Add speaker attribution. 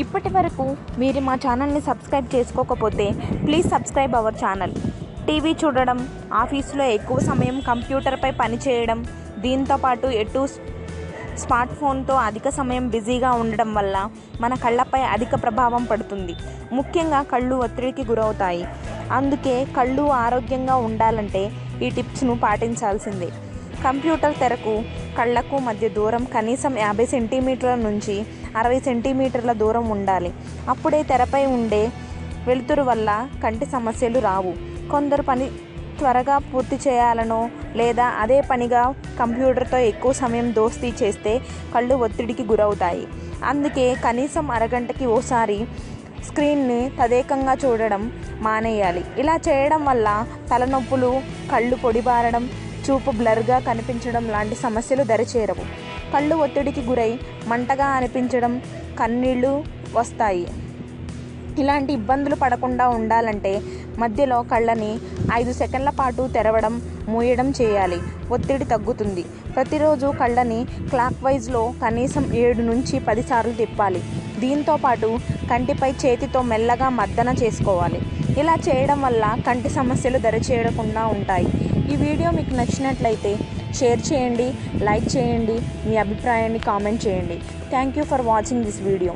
Speaker 1: ఇప్పటి వరకు మీరు మా ఛానల్ని సబ్స్క్రైబ్ చేసుకోకపోతే please subscribe our channel. TV చూడడం ఆఫీసులో ఎక్కువ సమయం కంప్యూటర్పై పనిచేయడం దీంతోపాటు ఎటు స్మార్ట్ ఫోన్తో అధిక సమయం బిజీగా ఉండడం వల్ల మన కళ్ళపై అధిక ప్రభావం పడుతుంది. ముఖ్యంగా కళ్ళు ఒత్తిడికి గురవుతాయి. అందుకే కళ్ళు ఆరోగ్యంగా ఉండాలంటే ఈ టిప్స్ను పాటించాల్సిందే. కంప్యూటర్ తెరకు కళ్ళకు మధ్య దూరం కనీసం యాభై సెంటీమీటర్ల నుంచి అరవై సెంటీమీటర్ల దూరం ఉండాలి. అప్పుడే తెరపై ఉండే వెలుతురు వల్ల కంటి సమస్యలు రావు. కొందరు పని త్వరగా పూర్తి చేయాలనో లేదా అదే పనిగా కంప్యూటర్తో ఎక్కువ సమయం దోస్తీ చేస్తే కళ్ళు ఒత్తిడికి గురవుతాయి. అందుకే కనీసం అరగంటకి ఓసారి స్క్రీన్ని తదేకంగా చూడడం మానేయాలి. ఇలా చేయడం వల్ల తలనొప్పులు కళ్ళు పొడిబారడం చూపు బ్లర్గా కనిపించడం లాంటి సమస్యలు దరిచేరవు. కళ్ళు ఒత్తిడికి గురై మంటగా అనిపించడం కన్నీళ్ళు వస్తాయి. ఇలాంటి ఇబ్బందులు పడకుండా ఉండాలంటే మధ్యలో కళ్ళని ఐదు సెకండ్ల పాటు తెరవడం మూయడం చేయాలి. ఒత్తిడి తగ్గుతుంది. ప్రతిరోజు కళ్ళని క్లాక్ వైజ్లో కనీసం ఏడు నుంచి పదిసార్లు తిప్పాలి. దీంతో పాటు కంటిపై చేతితో మెల్లగా మర్దన చేసుకోవాలి. ఇలా చేయడం వల్ల కంటి సమస్యలు దరిచేయకుండా ఉంటాయి. ఈ వీడియో మీకు నచ్చినట్లయితే షేర్ చేయండి లైక్ చేయండి మీ అభిప్రాయాన్ని కామెంట్ చేయండి. Thank you for watching this video